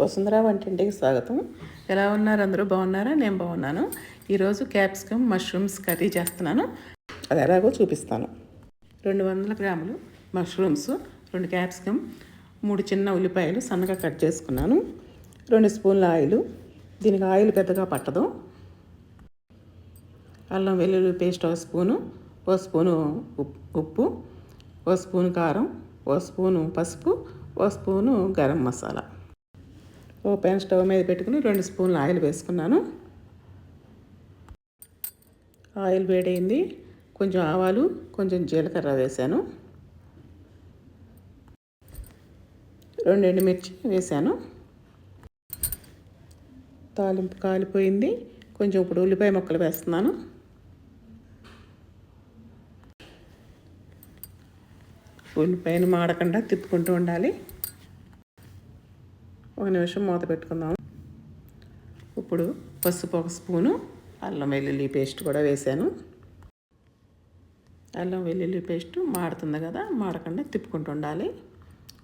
వసుంధర వంటింటికి స్వాగతం. ఎలా ఉన్నారు? అందరూ బాగున్నారా? నేను బాగున్నాను. ఈరోజు క్యాప్సికమ్ మష్రూమ్స్ కర్రీ చేస్తున్నాను. అది ఎలాగో చూపిస్తాను. రెండు వందల గ్రాములు మష్రూమ్స్ రెండు క్యాప్సికమ్ మూడు చిన్న ఉల్లిపాయలు సన్నగా కట్ చేసుకున్నాను. రెండు స్పూన్ల ఆయిల్. దీనికి ఆయిల్ పెద్దగా పట్టదు. అల్లం వెల్లుల్లి పేస్ట్ ఒక స్పూను ఓ స్పూను ఉప్పు ఓ స్పూను కారం ఓ స్పూను పసుపు ఓ స్పూను గరం మసాలా. ఓ పెన్ స్టవ్ మీద పెట్టుకుని రెండు స్పూన్లు ఆయిల్ వేసుకున్నాను. ఆయిల్ వేడైంది. కొంచెం ఆవాలు కొంచెం జీలకర్ర వేశాను రెండు ఎండుమిర్చి వేశాను తాలింపు కాలిపోయింది. కొంచెం ఇప్పుడు ఉల్లిపాయ ముక్కలు వేస్తున్నాను. ఉల్లిపాయను మాడకుండా తిప్పుకుంటూ ఉండాలి. ఒక నిమిషం మూత పెట్టుకుందాం. ఇప్పుడు పసుపు ఒక స్పూను అల్లం వెల్లుల్లి పేస్ట్ కూడా వేసాను. అల్లం వెల్లుల్లి పేస్ట్ మాడుతుంది కదా మాడకుండా తిప్పుకుంటూ ఉండాలి.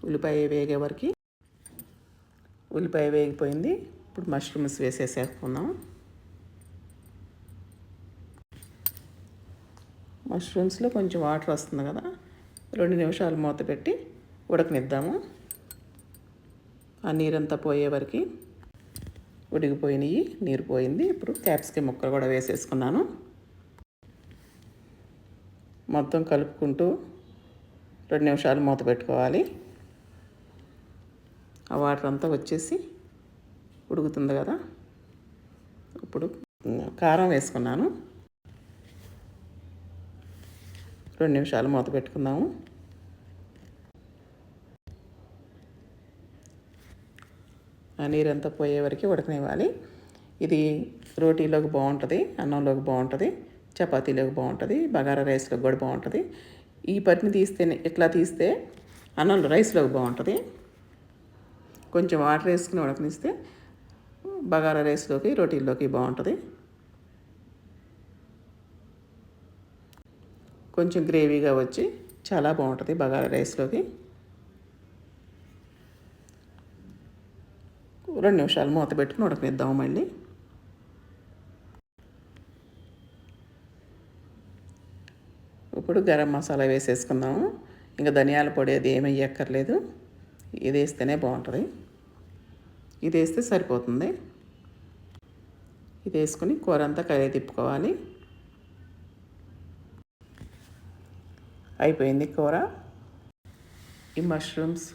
ఉల్లిపాయ వేగే వరకు. ఉల్లిపాయ వేగిపోయింది. ఇప్పుడు మష్రూమ్స్ వేసేసేసుకుందాం. మష్రూమ్స్లో కొంచెం వాటర్ వస్తుంది కదా రెండు నిమిషాలు మూత పెట్టి ఉడకనిద్దాము. ఆ నీరంతా పోయే వరకు ఉడికిపోయినాయి నీరు పోయింది. ఇప్పుడు క్యాప్సికం ముక్కలు కూడా వేసేసుకున్నాను. మొత్తం కలుపుకుంటూ రెండు నిమిషాలు మూత పెట్టుకోవాలి. ఆ వాటర్ అంతా వచ్చేసి ఉడుకుతుంది కదా. ఇప్పుడు కారం వేసుకున్నాను. రెండు నిమిషాలు మూత పెట్టుకుందాము. నీరంతా పోయే వరకు ఉడకనివ్వాలి. ఇది రోటీలోకి బాగుంటుంది అన్నంలోకి బాగుంటుంది చపాతీలోకి బాగుంటుంది బగారా రైస్లోకి కూడా బాగుంటుంది. ఈ పట్టిని తీస్తేనే ఇట్లా తీస్తే అన్నంలో రైస్లోకి బాగుంటుంది. కొంచెం వాటర్ వేసుకుని ఉడకనిస్తే బగారా రైస్లోకి రోటీల్లోకి బాగుంటుంది. కొంచెం గ్రేవీగా వచ్చి చాలా బాగుంటుంది బగారా రైస్లోకి. రెండు నిమిషాలు మూత పెట్టుకుని ఉడకనిద్దాం మళ్ళీ. ఇప్పుడు గరం మసాలా వేసేసుకుందాము. ఇంకా ధనియాల పొడి అది ఏమి వేయక్కర్లేదు ఇది వేస్తేనే బాగుంటుంది. ఇది వేస్తే సరిపోతుంది. ఇది వేసుకుని కూర అంతా కర్రీ తిప్పుకోవాలి. అయిపోయింది కూర. ఈ మష్రూమ్స్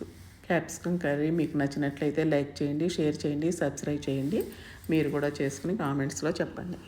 క్యాప్సికమ్ కర్రీ మీకు నచ్చినట్లయితే లైక్ చేయండి షేర్ చేయండి సబ్స్క్రైబ్ చేయండి. మీరు కూడా చేసుకుని కామెంట్స్లో చెప్పండి.